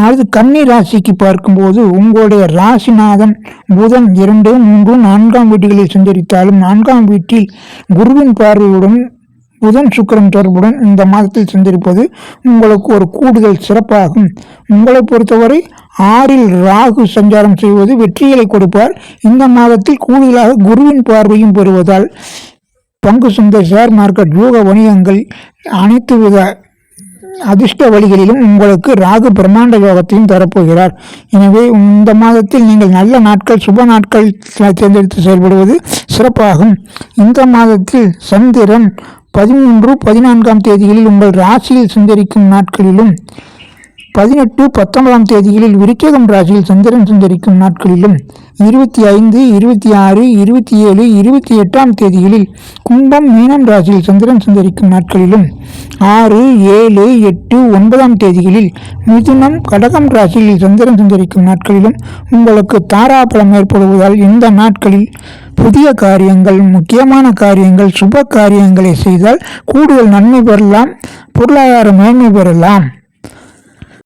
அது கன்னி ராசிக்கு பார்க்கும்போது உங்களுடைய ராசிநாதன் புதன் இரண்டு மூன்று நான்காம் வீடுகளில் சஞ்சரித்தாலும் நான்காம் வீட்டில் குருவின் பார்வையுடன் புதன் சுக்கரன் தொடர்புடன் இந்த மாதத்தில் சந்திருப்பது உங்களுக்கு ஒரு கூடுதல் சிறப்பாகும். உங்களை பொறுத்தவரை ஆறில் ராகு சஞ்சாரம் செய்வது வெற்றிகளை கொடுப்பார். இந்த மாதத்தில் கூடுதலாக குருவின் பார்வையும் பெறுவதால் பங்கு சந்தை ஷேர் மார்க்கெட் யூக வணிகங்கள் அனைத்து வித அதிர்ஷ்ட வழிகளிலும் உங்களுக்கு ராகு பிரம்மாண்ட யோகத்தையும் தரப்போகிறார். எனவே இந்த மாதத்தில் நீங்கள் நல்ல நாட்கள் சுப நாட்கள் தேர்ந்தெடுத்து செயல்படுவது சிறப்பாகும். இந்த மாதத்தில் சந்திரன் பதிமூன்று பதினான்காம் தேதிகளில் உங்கள் ராசியில் சஞ்சரிக்கும் நாட்களிலும் பதினெட்டு பத்தொன்பதாம் தேதிகளில் விருச்சகம் ராசியில் சந்திரன் சுந்தரிக்கும் நாட்களிலும் இருபத்தி ஐந்து இருபத்தி ஆறு இருபத்தி ஏழு இருபத்தி எட்டாம் தேதிகளில் கும்பம் மீனம் ராசியில் சந்திரன் சுந்தரிக்கும் நாட்களிலும் ஆறு ஏழு எட்டு ஒன்பதாம் தேதிகளில் மிதுனம் கடகம் ராசியில் சந்திரன் சுந்தரிக்கும் நாட்களிலும் உங்களுக்கு தாராபலம் ஏற்படுவதால் இந்த நாட்களில் புதிய காரியங்கள் முக்கியமான காரியங்கள் சுப காரியங்களை செய்தால் கூடுதல் நன்மை பெறலாம் பொருளாதார மேன்மை பெறலாம்.